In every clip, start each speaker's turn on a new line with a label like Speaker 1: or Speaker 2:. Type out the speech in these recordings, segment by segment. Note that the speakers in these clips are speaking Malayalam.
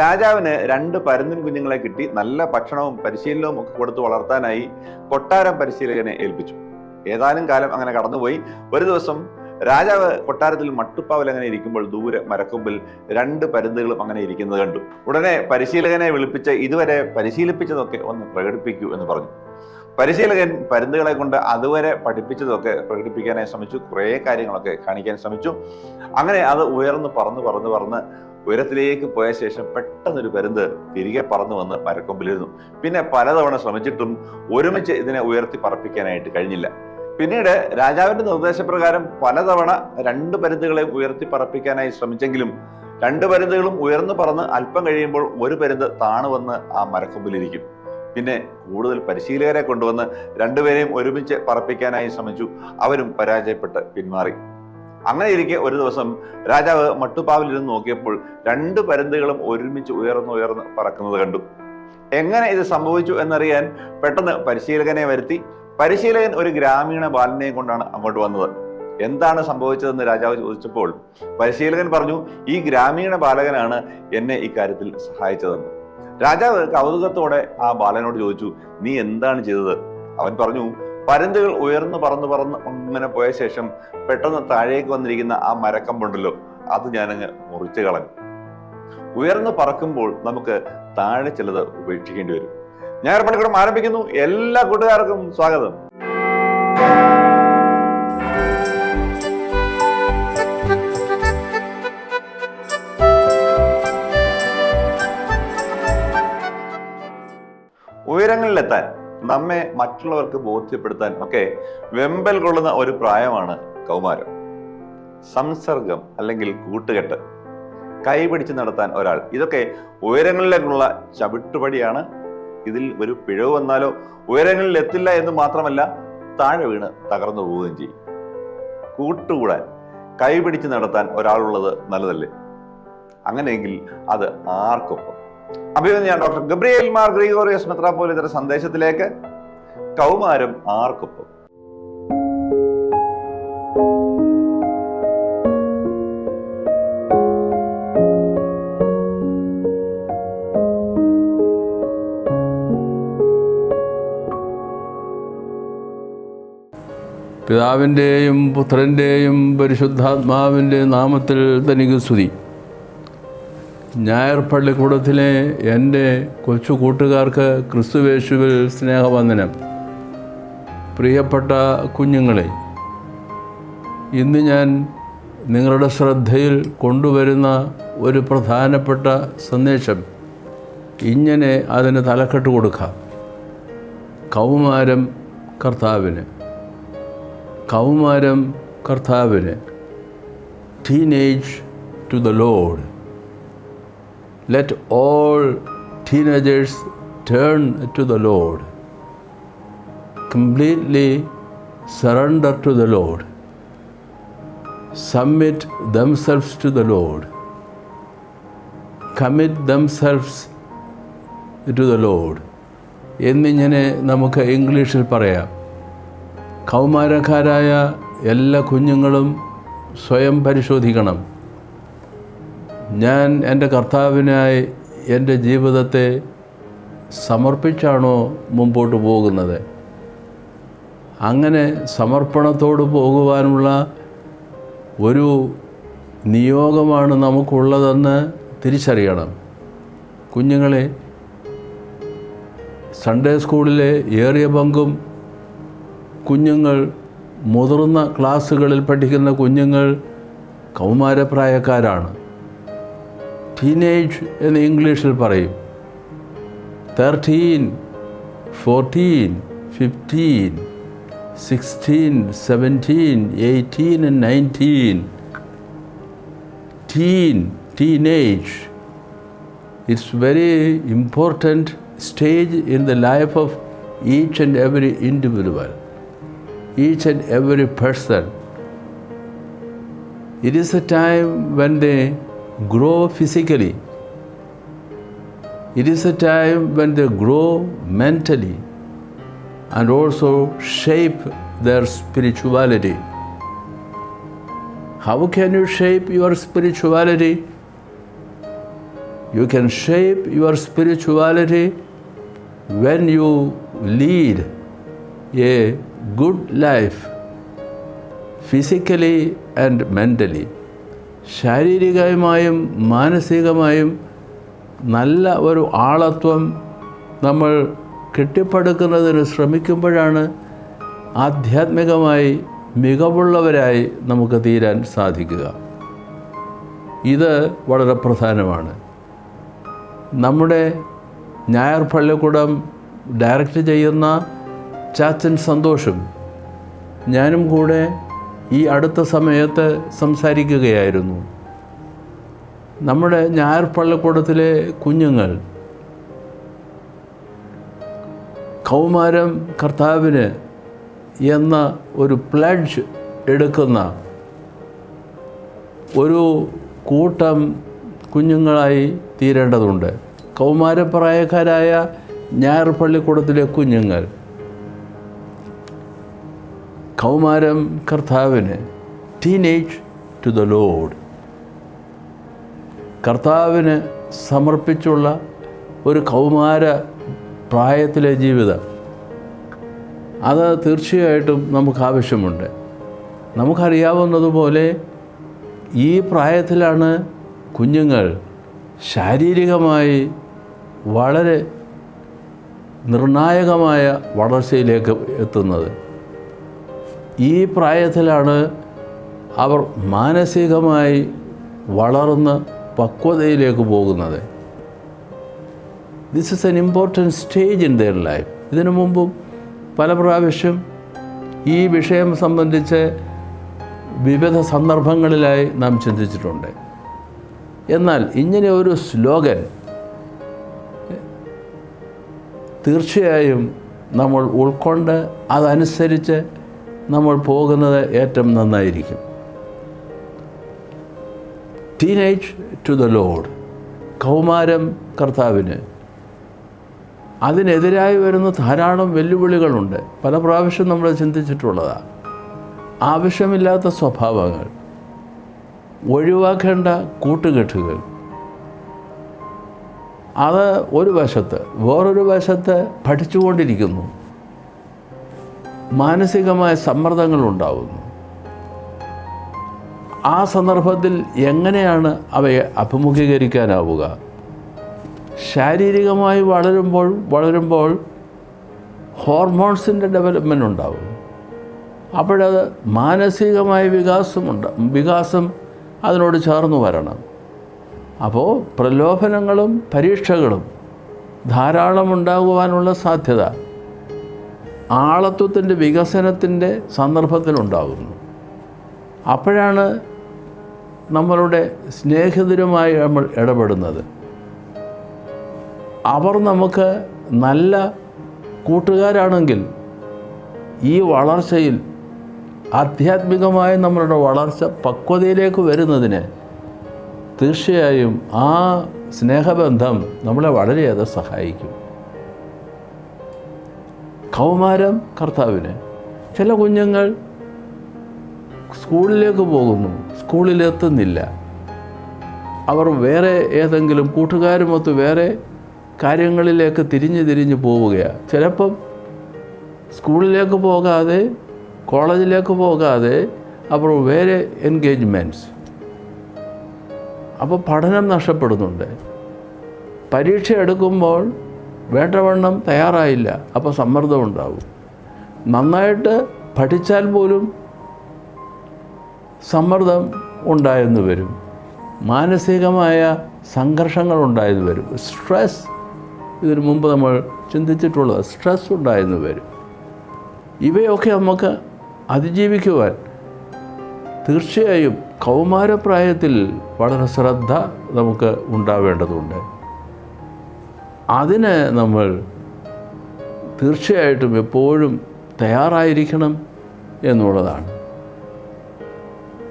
Speaker 1: രാജാവിന് രണ്ട് പരുന്നിൻ കുഞ്ഞുങ്ങളെ കിട്ടി. നല്ല ഭക്ഷണവും പരിശീലനവും ഒക്കെ കൊടുത്തു വളർത്താനായി കൊട്ടാരം പരിശീലകനെ ഏൽപ്പിച്ചു. ഏതാനും കാലം അങ്ങനെ കടന്നുപോയി. ഒരു ദിവസം രാജാവ് കൊട്ടാരത്തിൽ മട്ടുപ്പാവിൽ അങ്ങനെ ഇരിക്കുമ്പോൾ ദൂരെ മരക്കൊമ്പിൽ രണ്ട് പരുന്തുകളും അങ്ങനെ ഇരിക്കുന്നത് കണ്ടു. ഉടനെ പരിശീലകനെ വിളിപ്പിച്ച് ഇതുവരെ പരിശീലിപ്പിച്ചതൊക്കെ ഒന്ന് പ്രകടിപ്പിക്കൂ എന്ന് പറഞ്ഞു. പരിശീലകൻ പരുന്തുകളെ കൊണ്ട് അതുവരെ പഠിപ്പിച്ചതൊക്കെ പ്രകടിപ്പിക്കാനായി ശ്രമിച്ചു. കുറേ കാര്യങ്ങളൊക്കെ കാണിക്കാൻ ശ്രമിച്ചു. അങ്ങനെ അത് ഉയർന്നു പറന്ന് പറന്ന് പറന്ന് ഉയരത്തിലേക്ക് പോയ ശേഷം പെട്ടെന്നൊരു പരുന്ത് തിരികെ പറന്നു വന്ന് മരക്കൊമ്പിലിരുന്നു. പിന്നെ പലതവണ ശ്രമിച്ചിട്ടും ഒരുമിച്ച് ഇതിനെ ഉയർത്തി പറപ്പിക്കാനായിട്ട് കഴിഞ്ഞില്ല. പിന്നീട് രാജാവിന്റെ നിർദ്ദേശപ്രകാരം പലതവണ രണ്ട് പരുന്തുകളെ ഉയർത്തി പറപ്പിക്കാനായി ശ്രമിച്ചെങ്കിലും രണ്ട് പരുന്തുകളും ഉയർന്നു പറന്ന് അല്പം കഴിയുമ്പോൾ ഒരു പരുന്ത് താണു വന്ന് ആ മരക്കൊമ്പിലിരിക്കും. പിന്നെ കൂടുതൽ പരിശീലകരെ കൊണ്ടുവന്ന് രണ്ടുപേരെയും ഒരുമിച്ച് പറപ്പിക്കാനായി ശ്രമിച്ചു. അവരും പരാജയപ്പെട്ട് പിന്മാറി. അങ്ങനെ ഇരിക്കെ ഒരു ദിവസം രാജാവ് മട്ടുപ്പാവിലിരുന്ന് നോക്കിയപ്പോൾ രണ്ട് പരുന്തുകളും ഒരുമിച്ച് ഉയർന്നു ഉയർന്ന് പറക്കുന്നത് കണ്ടു. എങ്ങനെ ഇത് സംഭവിച്ചു എന്നറിയാൻ പെട്ടെന്ന് പരിശീലകനെ വരുത്തി. പരിശീലകൻ ഒരു ഗ്രാമീണ ബാലനെയും കൊണ്ടാണ് അങ്ങോട്ട് വന്നത്. എന്താണ് സംഭവിച്ചതെന്ന് രാജാവ് ചോദിച്ചപ്പോൾ പരിശീലകൻ പറഞ്ഞു ഈ ഗ്രാമീണ ബാലകനാണ് എന്നെ ഇക്കാര്യത്തിൽ സഹായിച്ചതെന്ന്. രാജാവ് കൗതുകത്തോടെ ആ ബാലനോട് ചോദിച്ചു നീ എന്താണ് ചെയ്തത്? അവൻ പറഞ്ഞു പരുന്തുകൾ ഉയർന്നു പറന്ന് പറന്ന് അങ്ങനെ പോയ ശേഷം പെട്ടെന്ന് താഴേക്ക് വന്നിരിക്കുന്ന ആ മരക്കമ്പുണ്ടല്ലോ അത് ഞാനങ്ങ് മുറിച്ചു കളഞ്ഞു. ഉയർന്നു പറക്കുമ്പോൾ നമുക്ക് താഴെ ചിലത് ഉപേക്ഷിക്കേണ്ടി വരും. ഞാൻ പണിക്കൂടം ആരംഭിക്കുന്നു. എല്ലാ കൂട്ടുകാർക്കും സ്വാഗതം. ഉയരങ്ങളിലെത്താൻ നമ്മെ മറ്റുള്ളവർക്ക് ബോധ്യപ്പെടുത്താൻ ഒക്കെ വെമ്പൽ കൊള്ളുന്ന ഒരു പ്രായമാണ് കൗമാരം. സംസർഗം അല്ലെങ്കിൽ കൂട്ടുകെട്ട് കൈപിടിച്ച് നടത്താൻ ഒരാൾ ഇതൊക്കെ ഉയരങ്ങളിലേക്കുള്ള ചവിട്ടുപടിയാണ്. ഇതിൽ ഒരു പിഴവ് വന്നാലോ ഉയരങ്ങളിൽ എത്തില്ല എന്ന് മാത്രമല്ല താഴെ വീണ് തകർന്നു പോവുകയും ചെയ്യും. കൂട്ടുകൂടാൻ കൈപിടിച്ച് നടത്താൻ ഒരാളുള്ളത് നല്ലതല്ലേ? അങ്ങനെയെങ്കിൽ അത് ആർക്കൊപ്പം? അഭിനന്ദ ഞാൻ ഡോക്ടർ ഗബ്രിയേൽ മാർ ഗ്രിഗോറിയസ് മെത്രാപ്പോലിതര സന്ദേശത്തിലേക്ക് കൗമാരം ആർക്കൊപ്പം?
Speaker 2: പിതാവിന്റെയും പുത്രന്റെയും പരിശുദ്ധാത്മാവിന്റെ നാമത്തിൽ തനിക്ക് സ്തുതി. ഞായർ പള്ളിക്കൂടത്തിലെ എന്റെ കൊച്ചു കൂട്ടുകാർക്ക് ക്രിസ്തുവേശുവിൽ സ്നേഹവന്ദനം. പ്രിയപ്പെട്ട കുഞ്ഞുങ്ങളെ ഇന്ന് ഞാൻ നിങ്ങളുടെ ശ്രദ്ധയിൽ കൊണ്ടുവരുന്ന ഒരു പ്രധാനപ്പെട്ട സന്ദേശം. ഇങ്ങനെ അതിന് തലക്കെട്ട് കൊടുക്കാം. കൗമാരം കർത്താവിന്. കൗമാരം കർത്താവിന്. Teenage to the Lord let all teenagers turn to the Lord completely surrender to the Lord submit themselves to the Lord commit themselves to the Lord എന്നിങ്ങനെ നമുക്ക് ഇംഗ്ലീഷിൽ പറയാം. കൗമാരക്കാരായ എല്ലാ കുഞ്ഞുങ്ങളും സ്വയം പരിശോധിക്കണം. ഞാൻ എന്റെ കർത്താവിനായി എന്റെ ജീവിതത്തെ സമർപ്പിച്ചാണോ മുമ്പോട്ട് പോകുന്നത്? അങ്ങനെ സമർപ്പണത്തോട് പോകുവാനുള്ള ഒരു നിയോഗമാണ് നമുക്കുള്ളതെന്ന് തിരിച്ചറിയണം. കുഞ്ഞുങ്ങളെ സൺഡേ സ്കൂളിലെ ഏറിയ പങ്കും കുഞ്ഞുങ്ങൾ മുതിർന്ന ക്ലാസ്സുകളിൽ പഠിക്കുന്ന കുഞ്ഞുങ്ങൾ കൗമാരപ്രായക്കാരാണ്. ടീനേജ് എന്ന് ഇംഗ്ലീഷിൽ പറയും. Thirteen fourteen fifteen sixteen seventeen eighteen and nineteen teen teenage it's very important stage in the life of each and every individual each and every person. It is a time when they grow physically. It is a time when they grow mentally and also shape their spirituality. How can you shape your spirituality? You can shape your spirituality when you lead a good life physically and mentally. ശാരീരികമായും മാനസികമായും നല്ല ഒരു ആളത്വം നമ്മൾ കെട്ടിപ്പടുക്കുന്നതിന് ശ്രമിക്കുമ്പോഴാണ് ആധ്യാത്മികമായി മികവുള്ളവരായി നമുക്ക് തീരാൻ സാധിക്കുക. ഇത് വളരെ പ്രധാനമാണ്. നമ്മുടെ ഞായർ പള്ളിക്കൂടം ഡയറക്റ്റ് ചെയ്യുന്ന ചാച്ചൻ സന്തോഷം ഞാനും കൂടെ ഈ അടുത്ത സമയത്ത് സംസാരിക്കുകയായിരുന്നു. നമ്മുടെ ഞായർ പള്ളിക്കൂടത്തിലെ കുഞ്ഞുങ്ങൾ കൗമാരം കർത്താവിന് എന്ന ഒരു പ്ലഡ്ജ് എടുക്കുന്ന ഒരു കൂട്ടം കുഞ്ഞുങ്ങളായി തീരേണ്ടതുണ്ട്. കൗമാരപ്രായക്കാരായ ഞായർ പള്ളിക്കൂടത്തിലെ കുഞ്ഞുങ്ങൾ കൗമാരം കർത്താവിന് ടീനേജ് ടു ദ ലോഡ് കർത്താവിന് സമർപ്പിച്ചുള്ള ഒരു കൗമാര പ്രായത്തിലെ ജീവിതം. അത് തീർച്ചയായിട്ടും നമുക്ക് ആവശ്യമുണ്ട്. നമുക്കറിയാവുന്നതുപോലെ ഈ പ്രായത്തിലാണ് കുഞ്ഞുങ്ങൾ ശാരീരികമായി വളരെ നിർണായകമായ വളർച്ചയിലേക്ക് എത്തുന്നത്. ഈ പ്രായത്തിലാണ് അവർ മാനസികമായി വളർന്ന് പക്വതയിലേക്ക് പോകുന്നത്. This is an important stage in their life ഇതിനു മുമ്പും പല പ്രാവശ്യം ഈ വിഷയം സംബന്ധിച്ച് വിവിധ സന്ദർഭങ്ങളിലായി നാം ചിന്തിച്ചിട്ടുണ്ട്. എന്നാൽ ഇങ്ങനെ ഒരു സ്ലോഗൻ തീർച്ചയായും നമ്മൾ ഉൾക്കൊണ്ട് അതനുസരിച്ച് നമ്മൾ പോകുന്നത് ഏറ്റവും നന്നായിരിക്കും. ടീനേജ് ടു ദ ലോഡ് കൗമാരം കർത്താവിന്. അതിനെതിരായി വരുന്ന ധാരാളം വെല്ലുവിളികളുണ്ട്. പല പ്രാവശ്യം നമ്മൾ ചിന്തിച്ചിട്ടുള്ളതാണ് ആവശ്യമില്ലാത്ത സ്വഭാവങ്ങൾ. ഒഴിവാക്കേണ്ട കൂട്ടുകെട്ടുകൾ. അത് ഒരു വശത്ത് വേറൊരു വശത്ത് പഠിച്ചുകൊണ്ടിരിക്കുന്നു. മാനസികമായ സമ്മർദ്ദങ്ങൾ ഉണ്ടാവുന്നു ആ സന്ദർഭത്തിൽ എങ്ങനെയാണ് അവയെ അഭിമുഖീകരിക്കാനാവുക? ശാരീരികമായി വളരുമ്പോൾ വളരുമ്പോൾ ഹോർമോൺസിന്റെ ഡെവലപ്മെന്റ് ഉണ്ടാവും. അപ്പോഴത് മാനസികമായ വികാസമുണ്ട് വികാസം അതിനോട് ചേർന്ന് വരണം. അപ്പോൾ പ്രലോഭനങ്ങളും പരീക്ഷകളും ധാരാളം ഉണ്ടാകുവാനുള്ള സാധ്യത. ആളത്വത്തിന്റെ വികസനത്തിന്റെ സന്ദർഭത്തിലുണ്ടാകുന്നു അപ്പോഴാണ് നമ്മളുടെ സ്നേഹിതരുമായി നമ്മൾ ഇടപെടുന്നത്. അവർ നമുക്ക് നല്ല കൂട്ടുകാരാണെങ്കിൽ ഈ വളർച്ചയിൽ ആധ്യാത്മികമായ നമ്മളുടെ വളർച്ച പക്വതയിലേക്ക് വരുന്നതിന് തീർച്ചയായും ആ സ്നേഹബന്ധം നമ്മളെ വളരെയേറെ സഹായിക്കും. കൗമാരം കർത്താവിന്. ചില കുഞ്ഞുങ്ങൾ സ്കൂളിലേക്ക് പോകുന്നു സ്കൂളിലെത്തുന്നില്ല. അവർ വേറെ ഏതെങ്കിലും കൂട്ടുകാരുമൊത്ത് വേറെ കാര്യങ്ങളിലേക്ക് തിരിഞ്ഞ് തിരിഞ്ഞ് പോവുകയാണ് ചിലപ്പം സ്കൂളിലേക്ക് പോകാതെ കോളേജിലേക്ക് പോകാതെ അവർ വേറെ എൻഗേജ്മെന്റ്സ്. അപ്പോൾ പഠനം നഷ്ടപ്പെടുന്നുണ്ട്. പരീക്ഷ എടുക്കുമ്പോൾ വേണ്ടവണ്ണം തയ്യാറായില്ല അപ്പോൾ സമ്മർദ്ദം ഉണ്ടാവും നന്നായിട്ട് പഠിച്ചാൽ പോലും സമ്മർദ്ദം ഉണ്ടായെന്ന് വരും. മാനസികമായ സംഘർഷങ്ങൾ ഉണ്ടായെന്ന് വരും. സ്ട്രെസ് ഇതിനു മുമ്പ് നമ്മൾ ചിന്തിച്ചിട്ടുള്ളത് സ്ട്രെസ് ഉണ്ടായെന്ന് വരും. ഇവയൊക്കെ നമുക്ക് അതിജീവിക്കുവാൻ തീർച്ചയായും കൗമാരപ്രായത്തിൽ വളരെ ശ്രദ്ധ നമുക്ക് ഉണ്ടാവേണ്ടതുണ്ട്. അതിന് നമ്മൾ തീർച്ചയായിട്ടും എപ്പോഴും തയ്യാറായിരിക്കണം എന്നുള്ളതാണ്.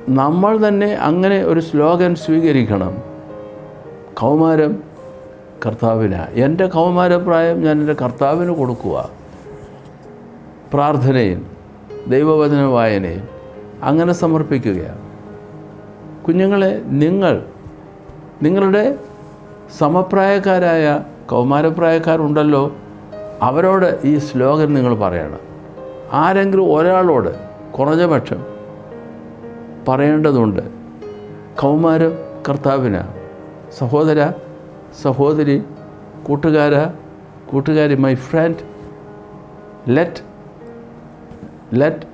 Speaker 2: നമ്മൾ തന്നെ അങ്ങനെ ഒരു സ്ലോഗൻ സ്വീകരിക്കണം. കൗമാരം കർത്താവിന്. എന്റെ കൗമാരപ്രായം ഞാൻ എന്റെ കർത്താവിന് കൊടുക്കുക. പ്രാർത്ഥനയിൽ ദൈവവചന വായനയിൽ അങ്ങനെ സമർപ്പിക്കുകയാണ്. കുഞ്ഞുങ്ങളെ നിങ്ങൾ നിങ്ങളുടെ സമപ്രായക്കാരായ കൗമാരപ്രായക്കാരുണ്ടല്ലോ അവരോട് ഈ ശ്ലോകൻ നിങ്ങൾ പറയണം. ആരെങ്കിലും ഒരാളോട് കുറഞ്ഞ പക്ഷം പറയേണ്ടതുണ്ട്. കൗമാരം കർത്താവിന്. സഹോദര സഹോദരി കൂട്ടുകാര കൂട്ടുകാരി my friend let let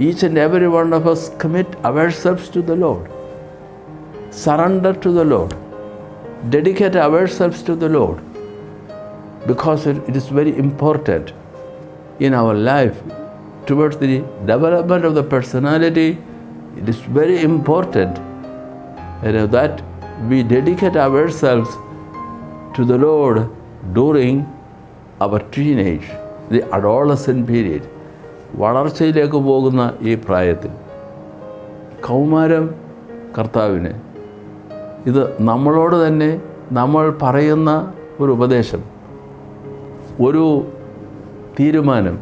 Speaker 2: each and every one of us selves to the Lord surrender to the Lord dedicate our to the Lord. Because it, it is very important in our life towards the development of the personality. It is very important you know, that we dedicate ourselves to the Lord during our teenage, the adolescent period. വളർച്ചയിലേക്ക് പോകുന്ന ഈ പ്രായത്തിൽ കൗമാരം കർത്താവിന് ഇത് നമ്മളോട് തന്നെ നമ്മൾ പറയുന്ന ഒരു ഉപദേശം ഒരു തീരുമാനം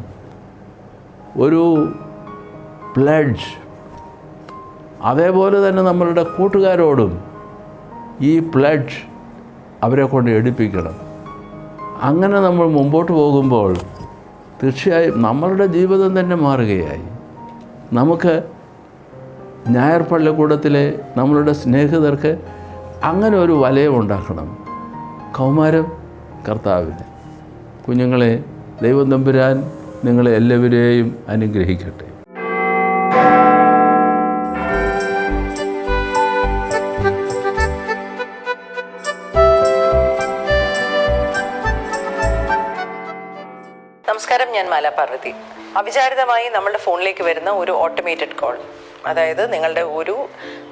Speaker 2: ഒരു പ്ലഡ്ജ് അതേപോലെ തന്നെ നമ്മളുടെ കൂട്ടുകാരോടും ഈ പ്ലഡ്ജ് അവരെ കൊണ്ട് എടുപ്പിക്കണം. അങ്ങനെ നമ്മൾ മുമ്പോട്ട് പോകുമ്പോൾ തീർച്ചയായും നമ്മളുടെ ജീവിതം തന്നെ മാറുകയായി. നമുക്ക് ഞായർ പള്ളിക്കൂടത്തിലെ നമ്മളുടെ സ്നേഹിതർക്ക് അങ്ങനെ ഒരു വലയം ഉണ്ടാക്കണം. കൗമാരം കർത്താവിന്. കുഞ്ഞുങ്ങളെ ദൈവം തമ്പുരാൻ നിങ്ങളെ എല്ലാവരെയും അനുഗ്രഹിക്കട്ടെ.
Speaker 3: നമസ്കാരം ഞാൻ മാല പാർവതി. അവിചാരിതമായി നമ്മുടെ ഫോണിലേക്ക് വരുന്ന ഒരു ഓട്ടോമേറ്റഡ് കോൾ അതായത് നിങ്ങളുടെ ഒരു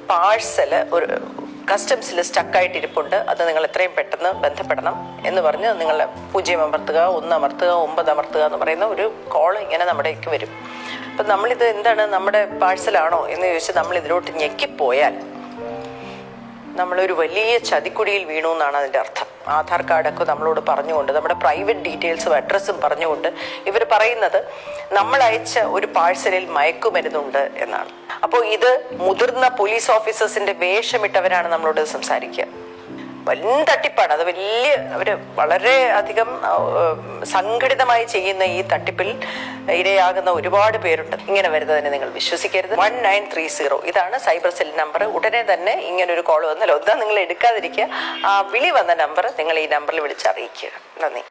Speaker 3: പാഴ്സൽ ഒരു കസ്റ്റംസിൽ സ്റ്റക്കായിട്ട് ഇരിപ്പുണ്ട് അത് നിങ്ങൾ എത്രയും പെട്ടെന്ന് ബന്ധപ്പെടണം എന്ന് പറഞ്ഞ് നിങ്ങൾ പൂജ്യം അമർത്തുക ഒന്ന് അമർത്തുക ഒമ്പത് അമർത്തുക എന്ന് പറയുന്ന ഒരു കോൾ ഇങ്ങനെ നമ്മുടേക്ക് വരും. അപ്പം നമ്മളിത് എന്താണ് നമ്മുടെ പാഴ്സലാണോ എന്ന് ചോദിച്ച് നമ്മൾ ഇതിലോട്ട് ഞെക്കിപ്പോയാൽ നമ്മളൊരു വലിയ ചതിക്കുടിയിൽ വീണു എന്നാണ് അതിന്റെ അർത്ഥം. ആധാർ കാർഡൊക്കെ നമ്മളോട് പറഞ്ഞുകൊണ്ട് നമ്മുടെ പ്രൈവറ്റ് ഡീറ്റെയിൽസും അഡ്രസ്സും പറഞ്ഞുകൊണ്ട് ഇവർ പറയുന്നത് നമ്മൾ അയച്ച ഒരു പാഴ്സലിൽ മയക്കുമരുന്നുണ്ട് എന്നാണ്. അപ്പോൾ ഇത് മുതിർന്ന പോലീസ് ഓഫീസേഴ്സിന്റെ വേഷമിട്ടവരാണ് നമ്മളോട് സംസാരിക്കുക. വലിയ തട്ടിപ്പാണ് അത് വലിയ അവർ വളരെ അധികം സംഘടിതമായി ചെയ്യുന്ന ഈ തട്ടിപ്പിൽ ഇരയാകുന്ന ഒരുപാട് പേരുണ്ട്. ഇങ്ങനെ വരുന്നതിനെ നിങ്ങൾ വിശ്വസിക്കരുത്. One nine three zero. ഇതാണ് സൈബർ സെൽ നമ്പർ. ഉടനെ തന്നെ ഇങ്ങനെ ഒരു കോൾ വന്നല്ലോ ഒന്ന് നിങ്ങൾ എടുക്കാതിരിക്കുക. ആ വിളി വന്ന നമ്പർ നിങ്ങൾ ഈ നമ്പറിൽ വിളിച്ചറിയിക്കുക. നന്ദി.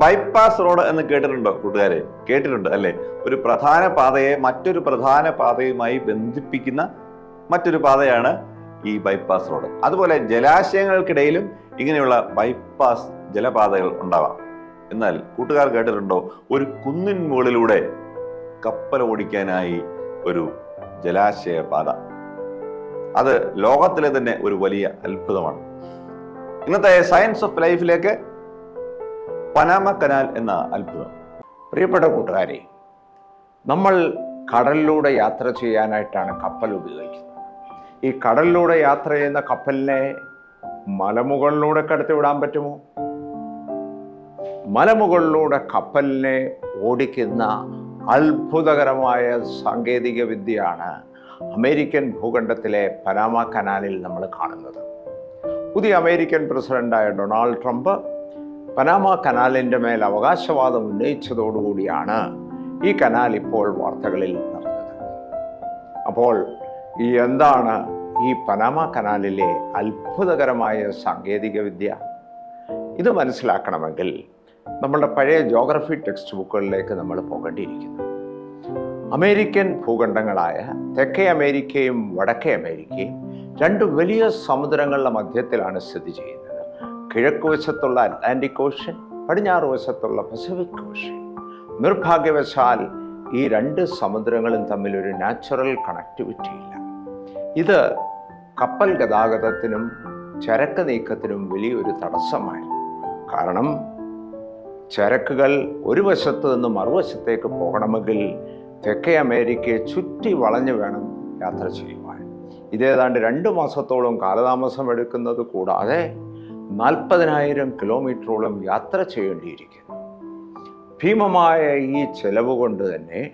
Speaker 1: ബൈപ്പാസ് റോഡ് എന്ന് കേട്ടിട്ടുണ്ടോ കൂട്ടുകാരെ? കേട്ടിട്ടുണ്ട് അല്ലേ? ഒരു പ്രധാന പാതയെ മറ്റൊരു പ്രധാന പാതയുമായി ബന്ധിപ്പിക്കുന്ന മറ്റൊരു പാതയാണ് ഈ ബൈപ്പാസ് റോഡ് അതുപോലെ ജലാശയങ്ങൾക്കിടയിലും ഇങ്ങനെയുള്ള ബൈപ്പാസ് ജലപാതകൾ ഉണ്ടാവാം. എന്നാൽ കൂട്ടുകാർ കേട്ടിട്ടുണ്ടോ? ഒരു കുന്നിൻ മുകളിലൂടെ കപ്പൽ ഓടിക്കാനായി ഒരു ജലാശയ പാത. അത് ലോകത്തിലെ തന്നെ ഒരു വലിയ അത്ഭുതമാണ്. ഇന്നത്തെ സയൻസ് ഓഫ് ലൈഫിലേക്ക് പനാമ കനാൽ എന്ന അത്ഭുതം.
Speaker 4: പ്രിയപ്പെട്ട കൂട്ടുകാരെ നമ്മൾ കടലിലൂടെ യാത്ര ചെയ്യാനായിട്ടാണ് കപ്പൽ ഉപയോഗിക്കുന്നത്. ഈ കടലിലൂടെ യാത്ര ചെയ്യുന്ന കപ്പലിനെ മലമുകളിലൂടെ കടത്തിവിടാൻ പറ്റുമോ? മലമുകളിലൂടെ കപ്പലിനെ ഓടിക്കുന്ന അത്ഭുതകരമായ സാങ്കേതിക വിദ്യയാണ് അമേരിക്കൻ ഭൂഖണ്ഡത്തിലെ പനാമ കനാലിൽ നമ്മൾ കാണുന്നത്. പുതിയ അമേരിക്കൻ പ്രസിഡന്റായ ഡൊണാൾഡ് ട്രംപ് പനാമ കനാലിന്റെ മേൽ അവകാശവാദം ഉന്നയിച്ചതോടുകൂടിയാണ് ഈ കനാൽ ഇപ്പോൾ വാർത്തകളിൽ നടന്നത്. അപ്പോൾ ഈ എന്താണ് ഈ പനാമ കനാലിലെ അത്ഭുതകരമായ സാങ്കേതികവിദ്യ? ഇത് മനസ്സിലാക്കണമെങ്കിൽ നമ്മളുടെ പഴയ ജോഗ്രഫി ടെക്സ്റ്റ് ബുക്കുകളിലേക്ക് നമ്മൾ പോകേണ്ടിയിരിക്കുന്നു. അമേരിക്കൻ ഭൂഖണ്ഡങ്ങളായ തെക്കേ അമേരിക്കയും വടക്കേ അമേരിക്കയും രണ്ട് വലിയ സമുദ്രങ്ങളുടെ മധ്യത്തിലാണ് സ്ഥിതി ചെയ്യുന്നത്. കിഴക്ക് വശത്തുള്ള അറ്റ്ലാന്റിക് ഓഷ്യൻ പടിഞ്ഞാറ് വശത്തുള്ള പസഫിക് ഓഷ്യൻ. നിർഭാഗ്യവശാൽ ഈ രണ്ട് സമുദ്രങ്ങളും തമ്മിൽ ഒരു നാച്ചുറൽ കണക്ടിവിറ്റി ഇല്ല ഇത് കപ്പൽ ഗതാഗതത്തിനും ചരക്ക് നീക്കത്തിനും വലിയൊരു തടസ്സമായിരുന്നു. കാരണം ചരക്കുകൾ ഒരു വശത്തു നിന്ന് മറുവശത്തേക്ക് പോകണമെങ്കിൽ തെക്കേ അമേരിക്കയെ ചുറ്റി വളഞ്ഞു വേണം യാത്ര ചെയ്യുവാൻ. ഇതേതാണ്ട് രണ്ട് മാസത്തോളം കാലതാമസം എടുക്കുന്നത് കൂടാതെ നാൽപ്പതിനായിരം കിലോമീറ്ററോളം യാത്ര ചെയ്യേണ്ടിയിരിക്കുന്നു. ഭീമമായ ഈ ചെലവ് കൊണ്ട് തന്നെ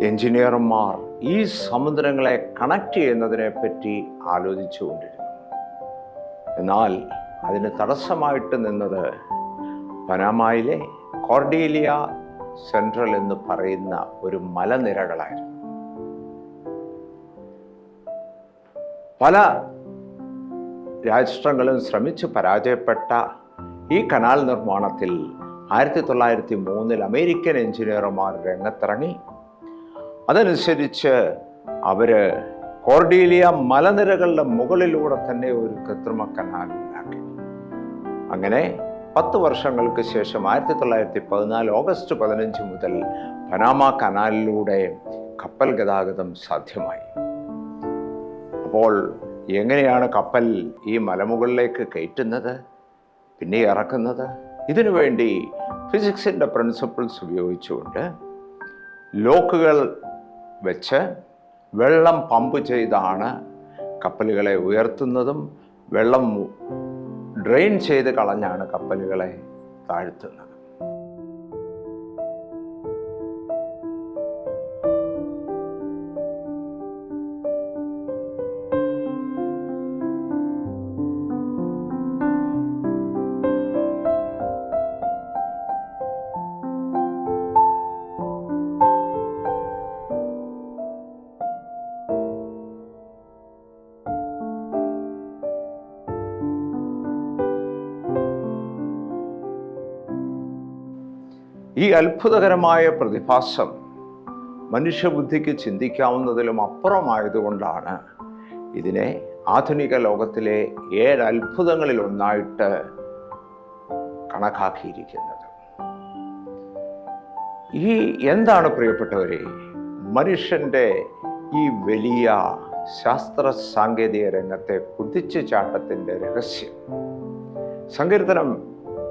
Speaker 4: എഞ്ചിനീയർമാർ ഈ സമുദ്രങ്ങളെ കണക്ട് ചെയ്യുന്നതിനെ പറ്റി ആലോചിച്ചുകൊണ്ടിരുന്നു എന്നാൽ അതിന് തടസ്സമായിട്ട് നിന്നത് പനാമയിലെ കോർഡീലിയ സെൻട്രൽ എന്ന് പറയുന്ന ഒരു മലനിരകളായിരുന്നു. പല രാഷ്ട്രങ്ങളും ശ്രമിച്ചു പരാജയപ്പെട്ട ഈ കനാൽ നിർമ്മാണത്തിൽ ആയിരത്തി തൊള്ളായിരത്തി മൂന്നിൽ അമേരിക്കൻ എഞ്ചിനീയർമാർ രംഗത്തിറങ്ങി. അതനുസരിച്ച് അവർ കോർഡീലിയ മലനിരകളുടെ മുകളിലൂടെ തന്നെ ഒരു കൃത്രിമ കനാൽ ഉണ്ടാക്കി. അങ്ങനെ പത്ത് വർഷങ്ങൾക്ക് ശേഷം ആയിരത്തി തൊള്ളായിരത്തി പതിനാല് ഓഗസ്റ്റ് പതിനഞ്ച് മുതൽ പനാമ കനാലിലൂടെ കപ്പൽ ഗതാഗതം സാധ്യമായി. അപ്പോൾ എങ്ങനെയാണ് കപ്പൽ ഈ മലമുകളിലേക്ക് കയറ്റുന്നത്? പിന്നെ ഇറക്കുന്നത്? ഇതിനുവേണ്ടി ഫിസിക്സിന്റെ പ്രിൻസിപ്പിൾസ് ഉപയോഗിച്ചുകൊണ്ട് ലോക്കുകൾ വെച്ച് വെള്ളം പമ്പ് ചെയ്താണ് കപ്പലുകളെ ഉയർത്തുന്നതും വെള്ളം ഡ്രെയിൻ ചെയ്ത് കളഞ്ഞാണ് കപ്പലുകളെ താഴ്ത്തുന്നത്. ഈ അത്ഭുതകരമായ പ്രതിഭാസം മനുഷ്യബുദ്ധിക്ക് ചിന്തിക്കാവുന്നതിലും അപ്പുറമായതുകൊണ്ടാണ് ഇതിനെ ആധുനിക ലോകത്തിലെ ഏഴ് അത്ഭുതങ്ങളിൽ ഒന്നായിട്ട് കണക്കാക്കിയിരിക്കുന്നത്. ഈ എന്താണ് പ്രിയപ്പെട്ടവരെ? മനുഷ്യന്റെ ഈ വലിയ ശാസ്ത്ര സാങ്കേതിക രംഗത്തെ കുതിച്ചു ചാട്ടത്തിന്റെ രഹസ്യം. സങ്കീർത്തനം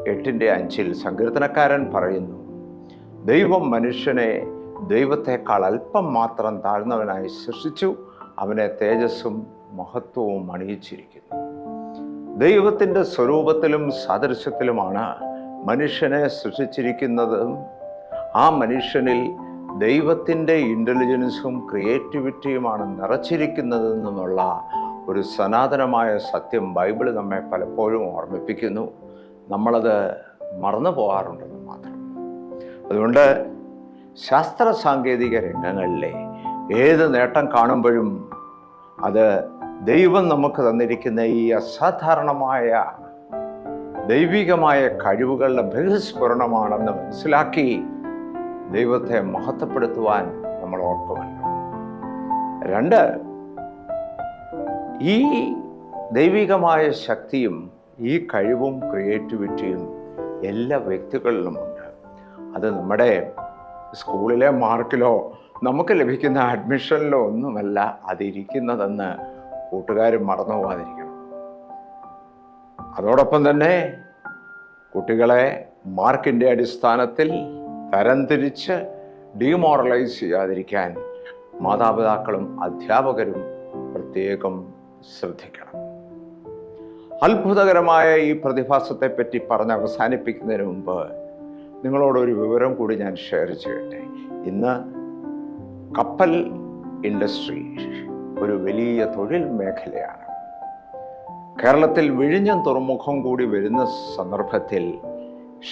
Speaker 4: എട്ടിന്റെ അഞ്ചിൽ സങ്കീർത്തനക്കാരൻ പറയുന്നു ദൈവം മനുഷ്യനെ ദൈവത്തെക്കാൾ അല്പം മാത്രം താഴ്ന്നവനായി സൃഷ്ടിച്ചു. അവനെ തേജസ്സും മഹത്വവും അണിയിച്ചിരിക്കുന്നു. ദൈവത്തിന്റെ സ്വരൂപത്തിലും സാദൃശ്യത്തിലുമാണ് മനുഷ്യനെ സൃഷ്ടിച്ചിരിക്കുന്നതും. ആ മനുഷ്യനിൽ ദൈവത്തിന്റെ ഇന്റലിജൻസും ക്രിയേറ്റിവിറ്റിയുമാണ് നിറച്ചിരിക്കുന്നതെന്നുള്ള ഒരു സനാതനമായ സത്യം ബൈബിൾ നമ്മെ പലപ്പോഴും ഓർമ്മിപ്പിക്കുന്നു. നമ്മളത് മറന്നു പോകാറുണ്ടെന്ന് മാത്രം അതുകൊണ്ട് ശാസ്ത്ര സാങ്കേതിക രംഗങ്ങളിലെ ഏത് നേട്ടം കാണുമ്പോഴും അത് ദൈവം നമുക്ക് തന്നിരിക്കുന്ന ഈ അസാധാരണമായ ദൈവികമായ കഴിവുകളുടെ ബഹിസ്ഫുരണമാണെന്ന് മനസ്സിലാക്കി ദൈവത്തെ മഹത്വപ്പെടുത്തുവാൻ നമ്മൾ ഓർക്കുമല്ലോ. രണ്ട് ഈ ദൈവികമായ ശക്തിയും ഈ കഴിവും ക്രിയേറ്റിവിറ്റിയും എല്ലാ വ്യക്തികളിലുമുണ്ട് അത് നമ്മുടെ സ്കൂളിലെ മാർക്കിലോ നമുക്ക് ലഭിക്കുന്ന അഡ്മിഷനിലോ ഒന്നുമല്ല അതിരിക്കുന്നതെന്ന് കൂട്ടുകാർ മറന്നു പോകാതിരിക്കണം. അതോടൊപ്പം തന്നെ കുട്ടികളെ മാർക്കിന്റെ അടിസ്ഥാനത്തിൽ തരംതിരിച്ച് ഡീമോറലൈസ് ചെയ്യാതിരിക്കാൻ മാതാപിതാക്കളും അധ്യാപകരും പ്രത്യേകം ശ്രദ്ധിക്കണം. അത്ഭുതകരമായ ഈ പ്രതിഭാസത്തെപ്പറ്റി പറഞ്ഞ് അവസാനിപ്പിക്കുന്നതിന് മുമ്പ് നിങ്ങളോടൊരു വിവരം കൂടി ഞാൻ ഷെയർ ചെയ്യട്ടെ. ഇന്ന് കപ്പൽ ഇൻഡസ്ട്രി ഒരു വലിയ തൊഴിൽ മേഖലയാണ്. കേരളത്തിൽ വിഴിഞ്ഞം തുറമുഖം കൂടി വരുന്ന സന്ദർഭത്തിൽ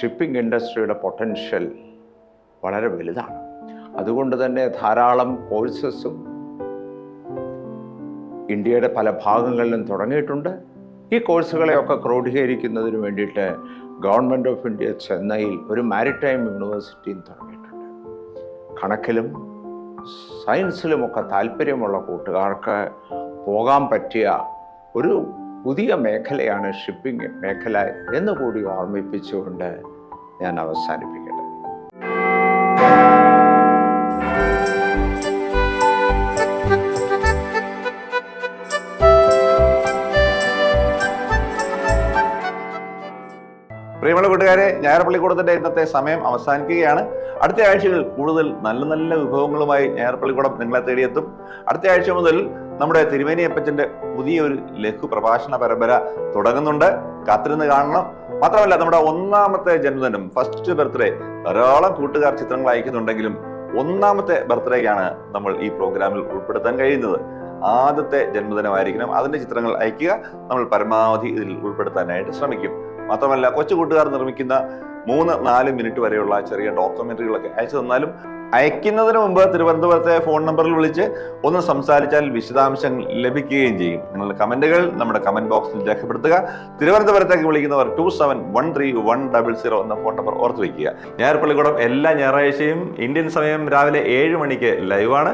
Speaker 4: ഷിപ്പിംഗ് ഇൻഡസ്ട്രിയുടെ പൊട്ടൻഷ്യൽ വളരെ വലുതാണ്. അതുകൊണ്ട് തന്നെ ധാരാളം കോഴ്സസും ഇന്ത്യയുടെ പല ഭാഗങ്ങളിലും തുടങ്ങിയിട്ടുണ്ട്. ഈ കോഴ്സുകളെയൊക്കെ ക്രോഡീകരിക്കുന്നതിന് വേണ്ടിയിട്ട് ഗവൺമെന്റ് ഓഫ് ഇന്ത്യ ചെന്നൈയിൽ ഒരു മാരിടൈം യൂണിവേഴ്സിറ്റിയും തുടങ്ങിയിട്ടുണ്ട്. കണക്കിലും സയൻസിലുമൊക്കെ താല്പര്യമുള്ള കൂട്ടുകാർക്ക് പോകാൻ പറ്റിയ ഒരു പുതിയ മേഖലയാണ് ഷിപ്പിംഗ് മേഖല എന്നുകൂടി ഓർമ്മിപ്പിച്ചുകൊണ്ട് ഞാൻ അവസാനിപ്പിക്കട്ടെ
Speaker 1: പ്രിയമുള്ള കൂട്ടുകാരെ ഞായർപ്പള്ളിക്കൂടത്തിന്റെ ഇന്നത്തെ സമയം അവസാനിക്കുകയാണ്. അടുത്ത ആഴ്ചകൾ കൂടുതൽ നല്ല നല്ല വിഭവങ്ങളുമായി ഞായർപ്പള്ളിക്കൂടം നിങ്ങളെ തേടിയെത്തും. അടുത്ത ആഴ്ച മുതൽ നമ്മുടെ തിരുമേനിയപ്പച്ചന്റെ പുതിയൊരു ലഘു പ്രഭാഷണ പരമ്പര തുടങ്ങുന്നുണ്ട്. കാത്തിരുന്ന് കാണണം. മാത്രമല്ല നമ്മുടെ ഒന്നാമത്തെ ജന്മദിനം ഫസ്റ്റ് ബർത്ത്ഡേ ധാരാളം കൂട്ടുകാർ ചിത്രങ്ങൾ അയക്കുന്നുണ്ടെങ്കിലും ഒന്നാമത്തെ ബർത്ത്ഡേക്കാണ് നമ്മൾ ഈ പ്രോഗ്രാമിൽ ഉൾപ്പെടുത്താൻ കഴിയുന്നത്. ആദ്യത്തെ ജന്മദിനമായിരിക്കണം അതിന്റെ ചിത്രങ്ങൾ അയക്കുക. നമ്മൾ പരമാവധി ഇതിൽ ഉൾപ്പെടുത്താനായിട്ട് ശ്രമിക്കും. മാത്രമല്ല കൊച്ചു കൂട്ടുകാർ നിർമ്മിക്കുന്ന മൂന്ന് നാല് മിനിറ്റ് വരെയുള്ള ചെറിയ ഡോക്യുമെന്ററികളൊക്കെ അയച്ചു തന്നാലും അയക്കുന്നതിന് മുമ്പ് തിരുവനന്തപുരത്തെ ഫോൺ നമ്പറിൽ വിളിച്ച് ഒന്ന് സംസാരിച്ചാൽ വിശദാംശങ്ങൾ ലഭിക്കുകയും ചെയ്യും. നിങ്ങളുടെ കമന്റുകൾ നമ്മുടെ കമന്റ് ബോക്സിൽ രേഖപ്പെടുത്തുക. തിരുവനന്തപുരത്തേക്ക് വിളിക്കുന്നവർ two seven one three one double zero എന്ന ഫോൺ നമ്പർ ഓർത്ത് വയ്ക്കുക. ഞായർപ്പള്ളിക്കൂടം എല്ലാ ഞായറാഴ്ചയും ഇന്ത്യൻ സമയം രാവിലെ ഏഴ് മണിക്ക് ലൈവാണ്.